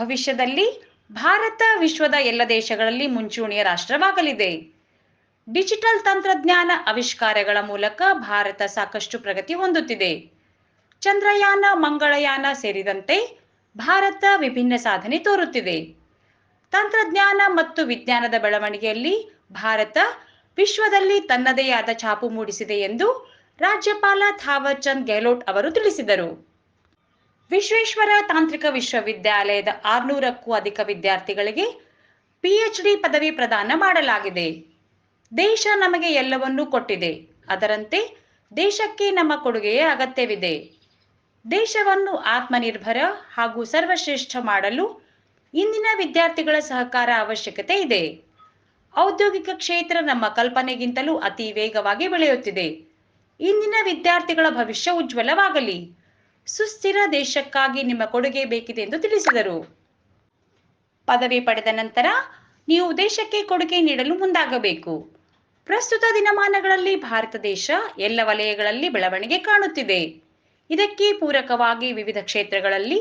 ಭವಿಷ್ಯದಲ್ಲಿ ಭಾರತ ವಿಶ್ವದ ಎಲ್ಲ ದೇಶಗಳಲ್ಲಿ ಮುಂಚೂಣಿಯ ರಾಷ್ಟ್ರವಾಗಲಿದೆ. ಡಿಜಿಟಲ್ ತಂತ್ರಜ್ಞಾನ ಆವಿಷ್ಕಾರಗಳ ಮೂಲಕ ಭಾರತ ಸಾಕಷ್ಟು ಪ್ರಗತಿ ಹೊಂದುತ್ತಿದೆ. ಚಂದ್ರಯಾನ, ಮಂಗಳಯಾನ ಸೇರಿದಂತೆ ಭಾರತ ವಿಭಿನ್ನ ಸಾಧನೆ ತೋರುತ್ತಿದೆ. ತಂತ್ರಜ್ಞಾನ ಮತ್ತು ವಿಜ್ಞಾನದ ಬೆಳವಣಿಗೆಯಲ್ಲಿ ಭಾರತ ವಿಶ್ವದಲ್ಲಿ ತನ್ನದೇ ಆದ ಛಾಪು ಮೂಡಿಸಿದೆ ಎಂದು ರಾಜ್ಯಪಾಲ ಥಾವರ್ ಚಂದ್ ಗೆಹ್ಲೋಟ್ ಅವರು ತಿಳಿಸಿದರು. ವಿಶ್ವೇಶ್ವರ ತಾಂತ್ರಿಕ ವಿಶ್ವವಿದ್ಯಾಲಯದ ಆರ್ನೂರಕ್ಕೂ ಅಧಿಕ ವಿದ್ಯಾರ್ಥಿಗಳಿಗೆ ಪಿಎಚ್ಡಿ ಪದವಿ ಪ್ರದಾನ ಮಾಡಲಾಗಿದೆ. ದೇಶ ನಮಗೆ ಎಲ್ಲವನ್ನೂ ಕೊಟ್ಟಿದೆ. ಅದರಂತೆ ದೇಶಕ್ಕೆ ನಮ್ಮ ಕೊಡುಗೆಯ ಅಗತ್ಯವಿದೆ. ದೇಶವನ್ನು ಆತ್ಮನಿರ್ಭರ ಹಾಗೂ ಸರ್ವಶ್ರೇಷ್ಠ ಮಾಡಲು ಇಂದಿನ ವಿದ್ಯಾರ್ಥಿಗಳ ಸಹಕಾರ ಅವಶ್ಯಕತೆ ಇದೆ. ಔದ್ಯೋಗಿಕ ಕ್ಷೇತ್ರ ನಮ್ಮ ಕಲ್ಪನೆಗಿಂತಲೂ ಅತಿ ವೇಗವಾಗಿ ಬೆಳೆಯುತ್ತಿದೆ. ಇಂದಿನ ವಿದ್ಯಾರ್ಥಿಗಳ ಭವಿಷ್ಯ ಉಜ್ವಲವಾಗಲಿ. ಸುಸ್ಥಿರ ದೇಶಕ್ಕಾಗಿ ನಿಮ್ಮ ಕೊಡುಗೆ ಬೇಕಿದೆ ಎಂದು ತಿಳಿಸಿದರು. ಪದವಿ ಪಡೆದ ನಂತರ ನೀವು ದೇಶಕ್ಕೆ ಕೊಡುಗೆ ನೀಡಲು ಮುಂದಾಗಬೇಕು. ಪ್ರಸ್ತುತ ದಿನಮಾನಗಳಲ್ಲಿ ಭಾರತ ದೇಶ ಎಲ್ಲ ವಲಯಗಳಲ್ಲಿ ಬೆಳವಣಿಗೆ ಕಾಣುತ್ತಿದೆ. ಇದಕ್ಕೆ ಪೂರಕವಾಗಿ ವಿವಿಧ ಕ್ಷೇತ್ರಗಳಲ್ಲಿ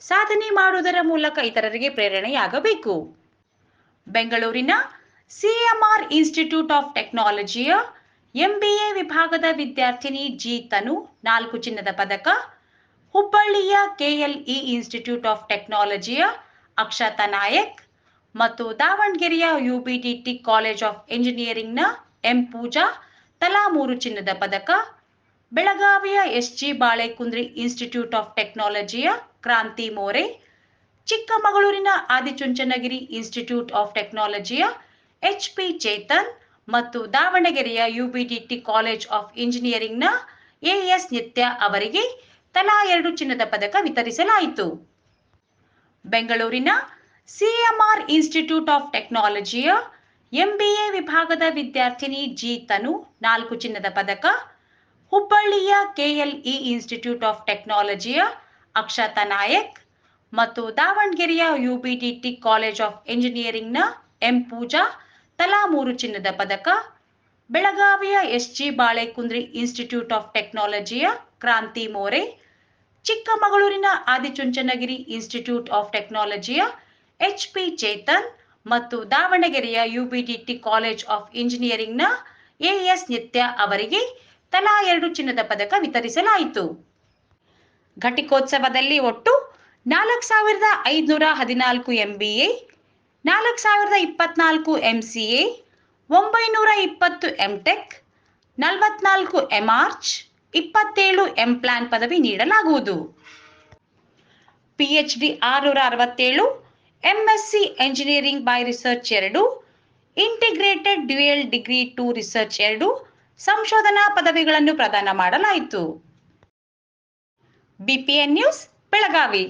ಸಾಧನೆ ಮಾಡುವುದರ ಮೂಲಕ ಇತರರಿಗೆ ಪ್ರೇರಣೆಯಾಗಬೇಕು. ಬೆಂಗಳೂರಿನ ಸಿಎಂಆರ್ ಇನ್ಸ್ಟಿಟ್ಯೂಟ್ ಆಫ್ ಟೆಕ್ನಾಲಜಿಯ ಎಂಬಿಎ ವಿಭಾಗದ ವಿದ್ಯಾರ್ಥಿನಿ ಜಿ ತನು ನಾಲ್ಕು ಚಿನ್ನದ ಪದಕ ಹುಬ್ಬಳ್ಳಿಯ ಕೆಎಲ್ಇ ಇನ್ಸ್ಟಿಟ್ಯೂಟ್ ಆಫ್ ಟೆಕ್ನಾಲಜಿಯ ಅಕ್ಷತಾ ನಾಯಕ್ ಮತ್ತು ದಾವಣಗೆರೆಯ ಯುಬಿಡಿಟಿ ಕಾಲೇಜ್ ಆಫ್ ಎಂಜಿನಿಯರಿಂಗ್ನ ಎಂ ಪೂಜಾ ತಲಾ ಮೂರು ಚಿನ್ನದ ಪದಕ, ಬೆಳಗಾವಿಯ ಎಸ್ಜಿ ಬಾಳೆಕುಂದ್ರಿ ಇನ್ಸ್ಟಿಟ್ಯೂಟ್ ಆಫ್ ಟೆಕ್ನಾಲಜಿಯ ಕ್ರಾಂತಿ ಮೋರೆ, ಚಿಕ್ಕಮಗಳೂರಿನ ಆದಿಚುಂಚನಗಿರಿ ಇನ್ಸ್ಟಿಟ್ಯೂಟ್ ಆಫ್ ಟೆಕ್ನಾಲಜಿಯ ಎಚ್ ಪಿ ಚೇತನ್ ಮತ್ತು ದಾವಣಗೆರೆಯ ಯುಬಿಡಿಟಿ ಕಾಲೇಜ್ ಆಫ್ ಇಂಜಿನಿಯರಿಂಗ್ನ ಎಎಸ್ ನಿತ್ಯ ಅವರಿಗೆ ತಲಾ ಎರಡು ಚಿನ್ನದ ಪದಕ ವಿತರಿಸಲಾಯಿತು. ಬೆಂಗಳೂರಿನ ಸಿಎಂಆರ್ ಇನ್ಸ್ಟಿಟ್ಯೂಟ್ ಆಫ್ ಟೆಕ್ನಾಲಜಿಯ ಎಂಬಿಎ ವಿಭಾಗದ ವಿದ್ಯಾರ್ಥಿನಿ ಜಿ ತನು ನಾಲ್ಕು ಚಿನ್ನದ ಪದಕ ಹುಬ್ಬಳ್ಳಿಯ ಕೆಎಲ್ಇ ಇನ್ಸ್ಟಿಟ್ಯೂಟ್ ಆಫ್ ಟೆಕ್ನಾಲಜಿಯ ಅಕ್ಷತಾ ನಾಯಕ್ ಮತ್ತು ದಾವಣಗೆರೆಯ ಯುಬಿಡಿಟಿ ಕಾಲೇಜ್ ಆಫ್ ಎಂಜಿನಿಯರಿಂಗ್ನ ಎಂ ಪೂಜಾ ತಲಾ ಮೂರು ಚಿನ್ನದ ಪದಕ ಬೆಳಗಾವಿಯ S G Balekundri institute of ಟೆಕ್ನಾಲಜಿಯ Kranti More, ಚಿಕ್ಕಮಗಳೂರಿನ ಆದಿಚುಂಚನಗಿರಿ ಇನ್ಸ್ಟಿಟ್ಯೂಟ್ ಆಫ್ ಟೆಕ್ನಾಲಜಿಯ ಎಚ್ ಪಿ ಚೇತನ್ ಮತ್ತು ದಾವಣಗೆರೆಯ ಯುಬಿಡಿಟಿ ಕಾಲೇಜ್ ಆಫ್ ಇಂಜಿನಿಯರಿಂಗ್ನ ಎಎಸ್ ನಿತ್ಯ ಅವರಿಗೆ ತಲಾ ಎರಡು ಚಿನ್ನದ ಪದಕ ವಿತರಿಸಲಾಯಿತು. ಘಟಿಕೋತ್ಸವದಲ್ಲಿ ಒಟ್ಟು ನಾಲ್ಕು ಸಾವಿರದ ಐದುನೂರ ಹದಿನಾಲ್ಕು ಎಂಬಿಎ, ನಾಲ್ಕು ಸಾವಿರದ ಇಪ್ಪತ್ನಾಲ್ಕು ಎಂಸಿಎ ಒಂಬೈನೂರ ಇಪ್ಪತ್ತು ಎಂಟೆಕ್ ನಲವತ್ನಾಲ್ಕು ಎಂಆರ್ಚ್ ಇಪ್ಪತ್ತೇಳು ಎಂಪ್ಲಾನ್ ಪದವಿ ನೀಡಲಾಗುವುದು. ಪಿಎಚ್ಡಿ ಆರುನೂರ ಅರವತ್ತೇಳು ಎಂಎಸ್ಸಿ ಎಂಜಿನಿಯರಿಂಗ್ ಬೈ ರಿಸರ್ಚ್ ಎರಡು integrated dual degree to research ಎರಡು ಸಂಶೋಧನಾ ಪದವಿಗಳನ್ನು ಪ್ರದಾನ ಮಾಡಲಾಯಿತು. BPN news Belagavi.